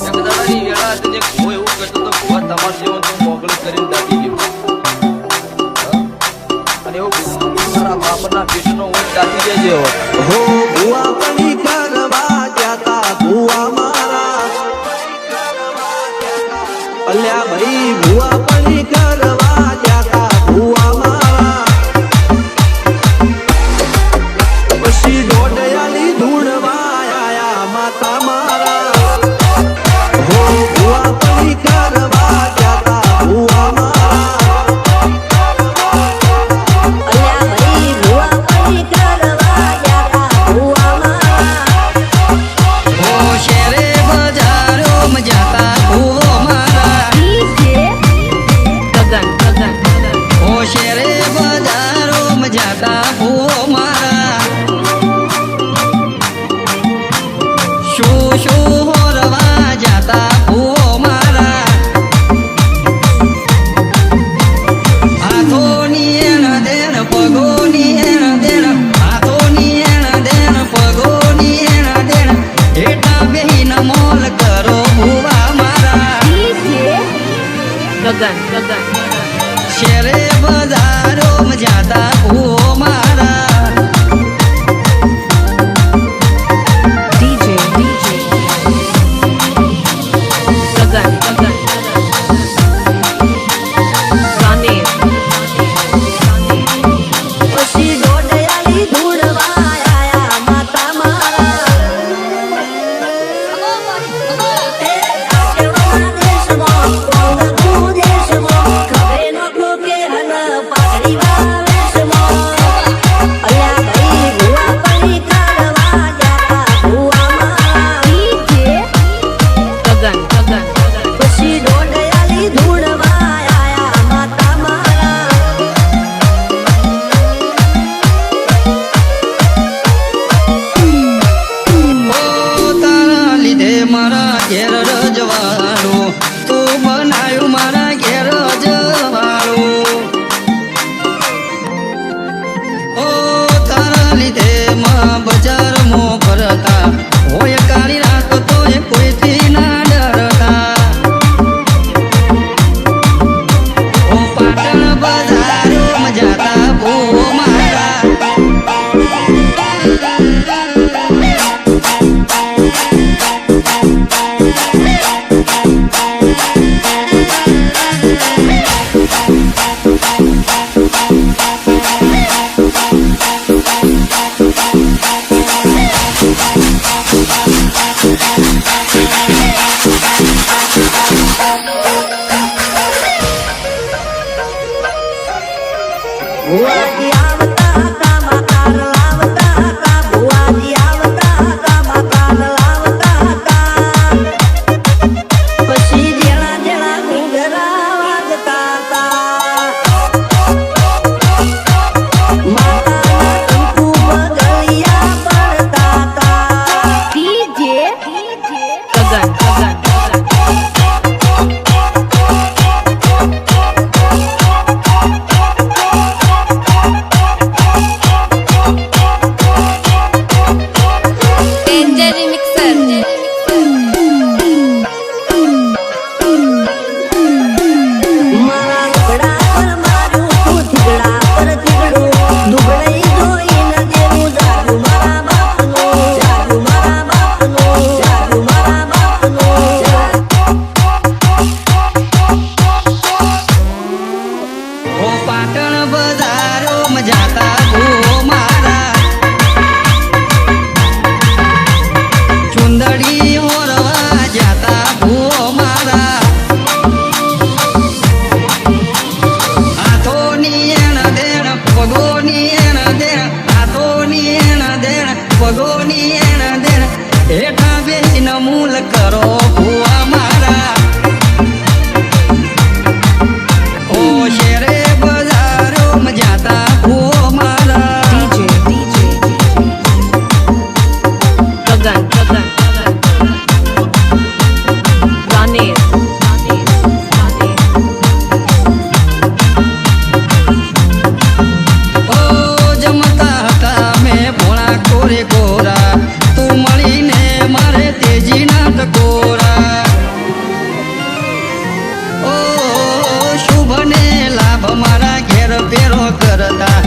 તમારી વેળા તને ભૂ તો મોગલ અને એવું મારા હું દાટી Yeah. ની એણ દેણ હાથોની એણ દેણ પગોની એણ દેણ. રે તું મળીને મારે તેજી ના કોરા ઓ લાભ મારા ઘેર ફેરો કરતા.